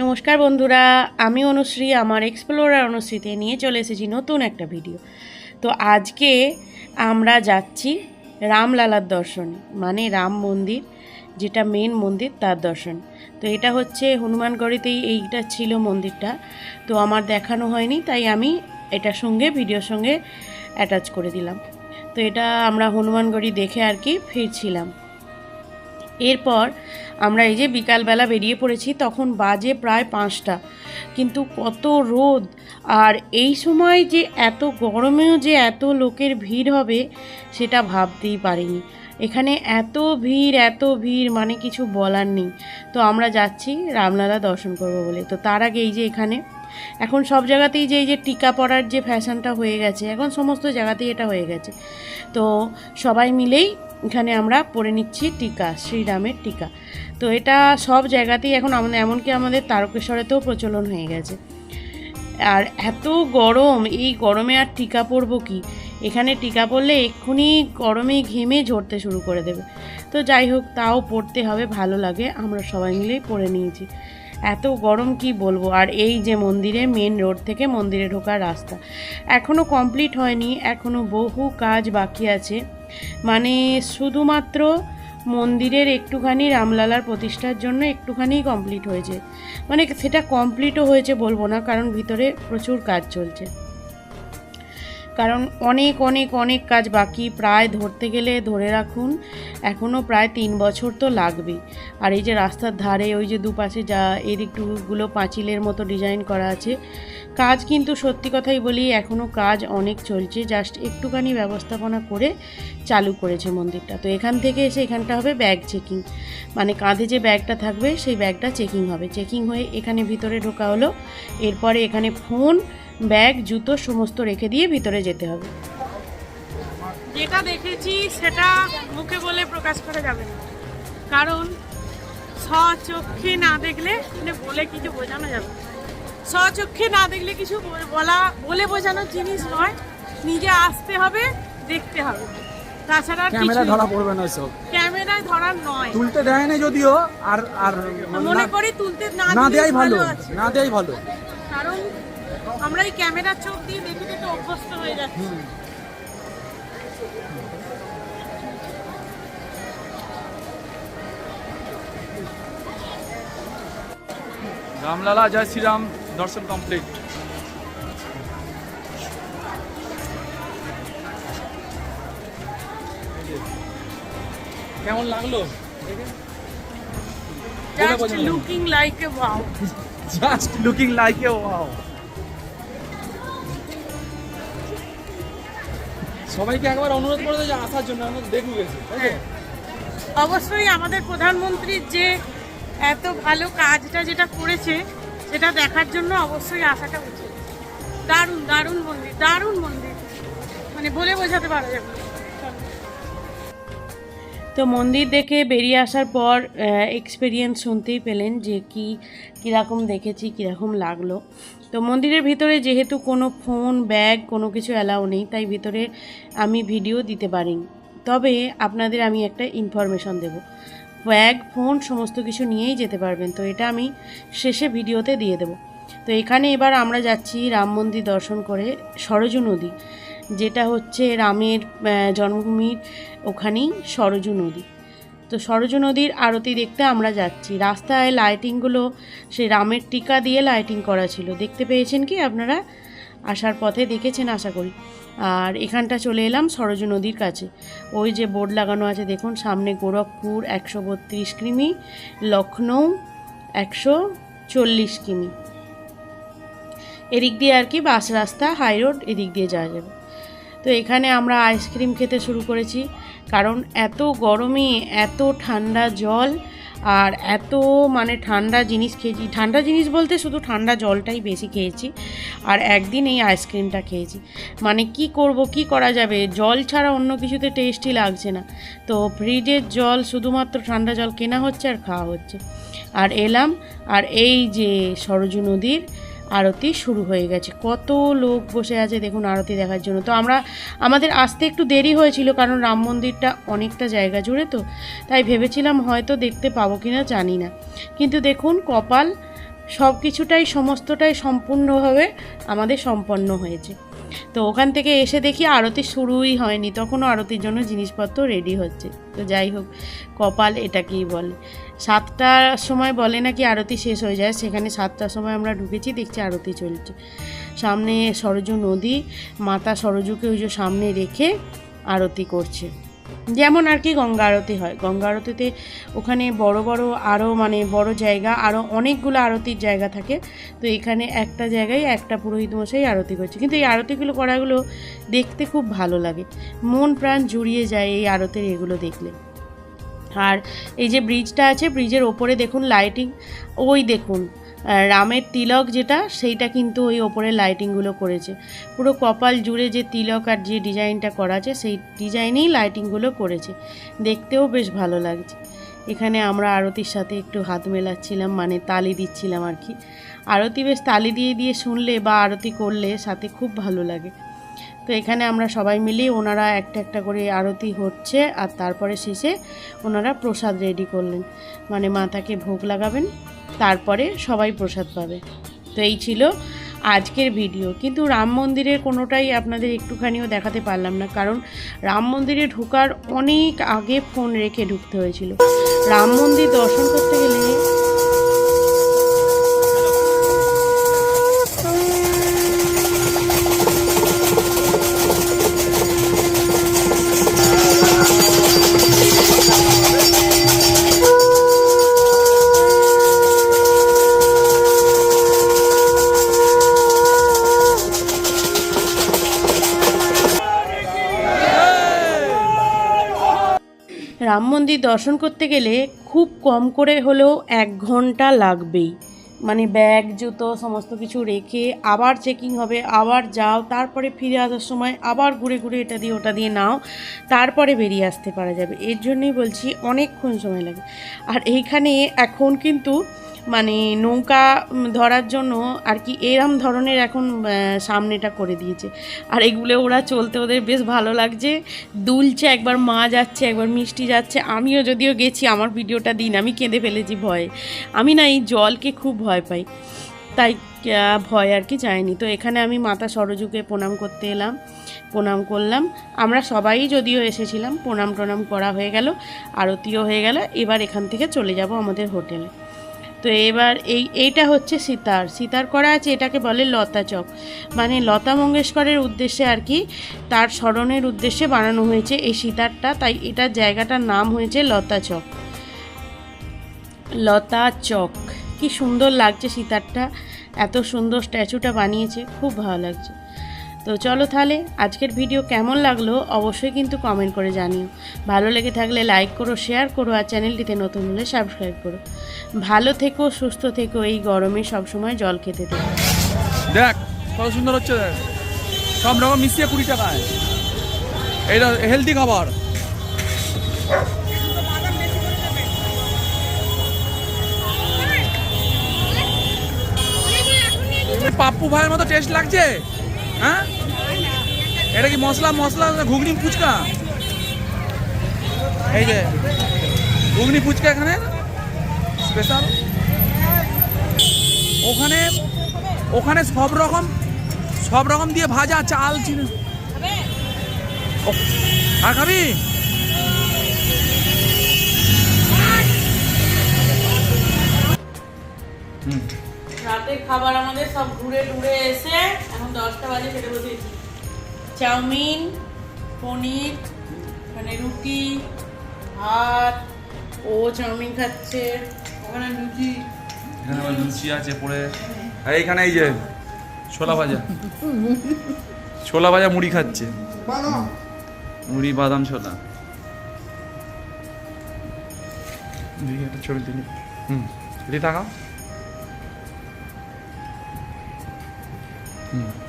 নমস্কার বন্ধুরা, আমি অনুশ্রী, আমার এক্সপ্লোরার অনুশ্রীতে নিয়ে চলে এসেছি নতুন একটা ভিডিও তো আজকে আমরা যাচ্ছি রামলালার দর্শন মানে রাম মন্দির, যেটা মেন মন্দির, তার দর্শন। তো এটা হচ্ছে হনুমানগড়িতেই এইটা ছিল মন্দিরটা। তো আমার দেখানো হয়নি, তাই আমি এটার সঙ্গে ভিডিওর সঙ্গে অ্যাটাচ করে দিলাম। তো এটা আমরা হনুমানগড়ি দেখে আর কি ফিরছিলাম। এরপর আমরা এই যে বিকালবেলা বেরিয়ে পড়েছি, তখন বাজে প্রায় পাঁচটা। কিন্তু কত রোদ! আর এই সময় যে এত গরমেও যে এত লোকের ভিড় হবে, সেটা ভাবতেই পারিনি। এখানে এত ভিড় এত ভিড় মানে কিছু বলার নেই। তো আমরা যাচ্ছি রামলালা দর্শন করব বলে। তো তার আগে এই যে এখানে, এখন সব জায়গাতেই যে এই যে টিকা পড়ার যে ফ্যাশনটা হয়ে গেছে, এখন সমস্ত জায়গাতেই এটা হয়ে গেছে। তো সবাই মিলেই এখানে আমরা পরে নিচ্ছি টিকা, শ্রীরামের টিকা। তো এটা সব জায়গাতেই এখন আমাদের, এমনকি আমাদের তারকেশ্বরেতেও প্রচলন হয়ে গেছে। আর এত গরম, এই গরমে আর টিকা পরবো কি? এখানে টিকা পরলে এক্ষুনি গরমে ঘেমে ঝরতে শুরু করে দেবে। তো যাই হোক, তাও পড়তে হবে, ভালো লাগে, আমরা সবাই মিলেই পরে নিয়েছি। এত গরম কি বলব? আর এই যে মন্দিরে মেন রোড থেকে মন্দিরে ঢোকার রাস্তা। এখনও কমপ্লিট হয়নি এখনও বহু কাজ বাকি আছে। মানে শুধুমাত্র মন্দিরের একটুখানি রামলালার প্রতিষ্ঠার জন্য একটুখানি কমপ্লিট হয়েছে। মানে সেটা কমপ্লিটও হয়েছে বলব না, কারণ ভিতরে প্রচুর কাজ চলছে। কারণ অনেক অনেক অনেক কাজ বাকি। প্রায় ধরতে গেলে ধরে রাখুন এখনও প্রায় তিন বছর তো লাগবেই আর এই যে রাস্তার ধারে, ওই যে দুপাশে যা এদিকটুকুগুলো পাঁচিলের মতো ডিজাইন করা আছে। কাজ কিন্তু সত্যি কথাই বলি এখনও কাজ অনেক চলছে। জাস্ট একটুখানি ব্যবস্থাপনা করে চালু করেছে মন্দিরটা। তো এখান থেকে এসে এখানটা হবে ব্যাগ চেকিং মানে কাঁধে যে ব্যাগটা থাকবে, সেই ব্যাগটা চেকিং হবে। চেকিং হয়ে এখানে ভিতরে ঢোকা হলো। এরপরে এখানে ফোন ব্যাগ জুতো সমস্ত রেখে দিয়ে ভিতরে যেতে হবে। যেটা দেখেছি সেটা মুখে বলে প্রকাশ করা যাবে না। কারণ স্বচক্ষে না দেখলে মানে বলে কিছু বোঝানো যাবে। স্বচক্ষে না দেখলে কিছু বলা বলে বোঝানোর জিনিস নয়। নিজে আসতে হবে দেখতে হবে। তাছাড়া ক্যামেরা ধরা পড়বে না সব ক্যামেরায় ধরার নয়। তুলতে দেয় না যদিও আর আর মনে করি তুলতে না না দেয়াই ভালো না দেয়াই ভালো। কারণ আমরা এই ক্যামেরার চোখ দিয়ে দেখে দেখে অভ্যস্ত হয়ে যাচ্ছি। রামলালা জয় শ্রীরাম দর্শন কমপ্লিট। কেমন লাগল? Just looking like a wow just looking like a wow সবাইকে একবার অনুরোধ করে যে আসার জন্য আমরা দেখু গেছি তাই তো? হ্যাঁ। অবশ্যই আমাদের প্রধানমন্ত্রীর যে এত ভালো কাজটা যেটা করেছে সেটা দেখার জন্য অবশ্যই আসাটা উচিত দারুণ দারুণ মন্দির দারুণ মন্দির মানে বলে বোঝাতে পারা যাবে তো মন্দির দেখে বেরিয়ে আসার পর এক্সপিরিয়েন্স শুনতেই পেলেন যে কি কীরকম দেখেছি কীরকম লাগল তো মন্দিরের ভিতরে যেহেতু কোনো ফোন, ব্যাগ, কোনো কিছু অ্যালাউ নেই, তাই ভিতরে আমি ভিডিও দিতে পারিনি। তবে আপনাদের আমি একটা ইনফরমেশন দেব। ব্যাগ, ফোন সমস্ত কিছু নিয়েই যেতে পারবেন, তো এটা আমি শেষে ভিডিওতে দিয়ে দেব। তো এখানে এবার আমরা যাচ্ছি রাম মন্দির দর্শন করে সরজু নদী, যেটা হচ্ছে রামের জন্মভূমির ওখানেই সরজু নদী। তো সরজু নদীর আরতি দেখতে আমরা যাচ্ছি। রাস্তায় লাইটিংগুলো সেই রামের টিকা দিয়ে লাইটিং করা ছিল। দেখতে পেয়েছেন কি আপনারা? আসার পথে দেখেছেন আশা করি। আর এখানটা চলে এলাম সরজু নদীর কাছে। ওই যে বোর্ড লাগানো আছে, দেখুন, সামনে গোরখপুর একশো বত্রিশ কিমি লখনৌ একশো চল্লিশ কিমি। এদিক দিয়ে আর কি বাস রাস্তা হাই রোড এদিক দিয়ে যাওয়া যাবে। তো এখানে আমরা আইসক্রিম খেতে শুরু করেছি। কারণ এত গরমে, এত ঠান্ডা জল আর এত মানে ঠান্ডা জিনিস খেয়েছি। ঠান্ডা জিনিস বলতে শুধু ঠান্ডা জলটাই বেশি খেয়েছি আর একদিন এই আইসক্রিমটা খেয়েছি। মানে কি করব, কি করা যাবে? জল ছাড়া অন্য কিছুতে টেস্টই লাগছে না। তো ফ্রিজের জল শুধুমাত্র ঠান্ডা জল কেনা হচ্ছে আর খাওয়া হচ্ছে। আর এলাম, আর এই যে সরজু নদীর আরতি শুরু হয়ে গেছে। কত লোক বসে আছে দেখুন আরতি দেখার জন্য। তো আমরা, আমাদের আসতে একটু দেরি হয়েছিল কারণ রাম মন্দিরটা অনেকটা জায়গা জুড়ে তো, তাই ভেবেছিলাম হয়তো দেখতে পাবো কি না জানি না। কিন্তু দেখুন কপাল সব কিছুটাই সমস্তটাই সম্পূর্ণভাবে আমাদের সম্পন্ন হয়েছে। তো ওখান থেকে এসে দেখি আরতি শুরুই হয়নি। তখনও আরতির জন্য জিনিসপত্র রেডি হচ্ছে। তো যাই হোক, কপাল এটাকেই বলে। সাতটার সময় বলে নাকি আরতি শেষ হয়ে যায়, সেখানে সাতটার সময় আমরা ঢুকেছি, দেখছি আরতি চলছে। সামনে সরজু নদী, মাতা সরজুকে ওই যে সামনে রেখে আরতি করছে। যেমন আর কি গঙ্গা আরতি হয়। গঙ্গা আরতিতে ওখানে বড় বড় আরও মানে বড় জায়গা আরও অনেকগুলো আরতির জায়গা থাকে। তো এখানে একটা জায়গায় একটা পুরোহিত মশাই আরতি করছে। কিন্তু এই আরতিগুলো করাগুলো দেখতে খুব ভালো লাগে। মন প্রাণ জুড়িয়ে যায় এই আরতির এগুলো দেখলে। আর এই যে ব্রিজটা আছে ব্রিজের ওপরে দেখুন লাইটিং ওই দেখুন। রামের তিলক যেটা, সেইটা কিন্তু ওই ওপরে লাইটিংগুলো করেছে। পুরো কপাল জুড়ে যে তিলক আর যে ডিজাইনটা করা আছে, সেই ডিজাইনেই লাইটিংগুলো করেছে। দেখতেও বেশ ভালো লাগছে। এখানে আমরা আরতির সাথে একটু হাত মেলাচ্ছিলাম মানে তালি দিচ্ছিলাম আর কি। আরতি বেশ তালি দিয়ে দিয়ে শুনলে বা আরতি করলে সাথে খুব ভালো লাগে। তো এখানে আমরা সবাই মিলে ওনারা একটা একটা করে আরতি হচ্ছে আর তারপরে শেষে ওনারা প্রসাদ রেডি করলেন। মানে মাতাকে ভোগ লাগাবেন। তারপরে সবাই প্রসাদ পাবে। তো এই ছিল আজকের ভিডিও। কিন্তু রাম মন্দিরের কোনোটাই আপনাদের একটুখানিও দেখাতে পারলাম না, কারণ রাম মন্দিরে ঢোকার অনেক আগে ফোন রেখে ঢুকতে হয়েছিল। রাম মন্দির দর্শন করতে গেলে রাম মন্দির দর্শন করতে গেলে খুব কম করে হলেও এক ঘণ্টা লাগবেই। মানে ব্যাগ, জুতো, সমস্ত কিছু রেখে আবার চেকিং হবে, আবার যাও, তারপরে ফিরে আসার সময় আবার ঘুরে ঘুরে এটা দিয়ে ওটা দিয়ে নাও, তারপরে বেরিয়ে আসতে পারা যাবে। এর জন্যই বলছি অনেকক্ষণ সময় লাগে। আর এইখানে এখন কিন্তু মানে নৌকা ধরার জন্য আর কি এরম ধরনের এখন সামনেটা করে দিয়েছে। আর এগুলো ওরা চলতে ওদের বেশ ভালো লাগছে। দুলছে, একবার মা যাচ্ছে, একবার মিষ্টি যাচ্ছে। আমিও যদিও গেছি, আমার ভিডিওটা দিন, আমি কেঁদে ফেলেছি ভয়ে। আমি না এই জলকে খুব ভয় পাই। তাই ভয় আর কি যায়নি তো এখানে আমি মাতা সরজুকে প্রণাম করতে এলাম। প্রণাম করলাম। আমরা সবাই যদিও এসেছিলাম, প্রণাম টনাম করা হয়ে গেল, আরতিও হয়ে গেল। এবার এখান থেকে চলে যাব আমাদের হোটেলে। তো এবার এই, এইটা হচ্ছে সিতার। সিতার করা আছে, এটাকে বলে লতা চক। মানে লতা মঙ্গেশকরের উদ্দেশ্যে আর কি, তার স্মরণের উদ্দেশ্যে বানানো হয়েছে এই সিতারটা। তাই এটার জায়গাটার নাম হয়েছে লতা চক। লতা চক। কি সুন্দর লাগছে সিতারটা। এত সুন্দর স্ট্যাচুটা বানিয়েছে, খুব ভালো লাগছে। তো চলো তাহলে, আজকের ভিডিও কেমন লাগল অবশ্যই কিন্তু কমেন্ট করে জানিও। ভালো লেগে থাকলে লাইক করো শেয়ার করো আর চ্যানেলটিতে নতুন হলে সাবস্ক্রাইব করো। ভালো থেকো, সুস্থ থেকো, এই গরমে সবসময় জল খেতে থেকো দেখ, কত সুন্দর হচ্ছে দেখ। সব রকম মিশিয়ে কুড়ি টাকায় এটা হেলদি খাবার। পাপ্পু ভাইয়ের মতো টেস্ট লাগছে? হ্যাঁ? এটা কি মশলা মশলা ঘুগনি ফুচকা? এই যে, ঘুগনি ফুচকা এখানে স্পেশাল ওখানে ওখানে সব রকম সব রকম দিয়ে ভাজা চাল, চিনি। আর খাবি? হুম। রাতের খাবার আমাদের সব ঘুরে টুরে এসে এখন দশটা বাজে খেতে বসেছি চাউমিন পনির মানে রুটি ভাত ও চাউমিন খাচ্ছে। ওখানে লুচি। এখানে আবার লুচি আছে পরে। আর এইখানে এই যে ছোলা ভাজা। ছোলা ভাজা মুড়ি খাচ্ছে। মুড়ি বাদাম ছোলা। ছবি তুলি। হুম। এটি টাকা। হুম